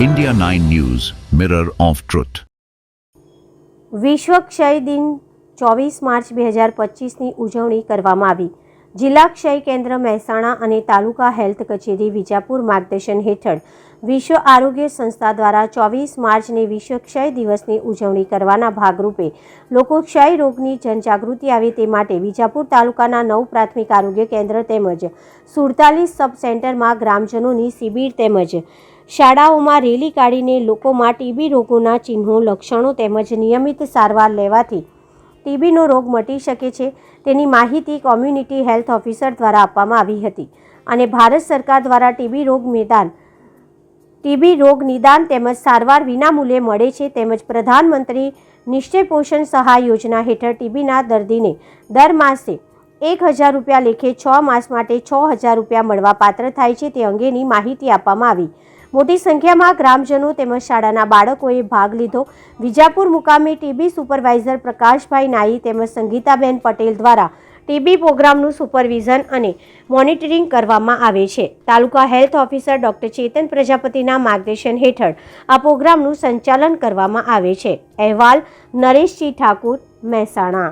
India 9 News, Mirror of Truth. વિશ્વ ક્ષય દિન ચોવીસ માર્ચ બે હજાર પચીસની ઉજવણી કરવામાં આવી જિલ્લા ક્ષય કેન્દ્ર મહેસાણા અને તાલુકા હેલ્થ કચેરી વિજાપુર માર્ગદર્શન હેઠળ વિશ્વ આરોગ્ય સંસ્થા દ્વારા ચોવીસ માર્ચને વિશ્વ ક્ષય દિવસની ઉજવણી કરવાના ભાગરૂપે લોકો ક્ષય રોગની જનજાગૃતિ આવે તે માટે વિજાપુર તાલુકાના નવ પ્રાથમિક આરોગ્ય કેન્દ્ર તેમજ સુડતાલીસ સબ સેન્ટરમાં ગ્રામજનોની શિબિર તેમજ શાળાઓમાં રેલી કાઢીને લોકોમાં ટીબી રોગોના ચિહ્નો, લક્ષણો તેમજ નિયમિત સારવાર લેવાથી ટીબીનો રોગ મટી શકે છે તેની માહિતી કોમ્યુનિટી હેલ્થ ઓફિસર દ્વારા આપવામાં આવી હતી. અને ભારત સરકાર દ્વારા ટીબી રોગ મેદાન ટીબી રોગ નિદાન તેમજ સારવાર વિનામૂલ્યે મળે છે તેમજ પ્રધાનમંત્રી નિશ્ચય પોષણ સહાય યોજના હેઠળ ટીબીના દર્દીને દર માસે એક હજાર રૂપિયા લેખે છ માસ માટે છ હજાર રૂપિયા મળવા પાત્ર થાય છે તે અંગેની માહિતી આપવામાં આવી. મોટી સંખ્યામાં ગ્રામજનો તેમજ શાળાના બાળકોએ ભાગ લીધો. વિજાપુર મુકામે ટીબી સુપરવાઇઝર પ્રકાશભાઈ નાઈ તેમજ સંગીતાબેન પટેલ દ્વારા ટીબી પ્રોગ્રામનું સુપરવિઝન અને મોનિટરિંગ કરવામાં આવે છે. Taluka health officer doctor Chetan પ્રજાપતિના માર્ગદર્શન હેઠળ આ પ્રોગ્રામનું સંચાલન કરવામાં આવે છે. અહેવાલ નરેશજી ઠાકુર, મહેસાણા.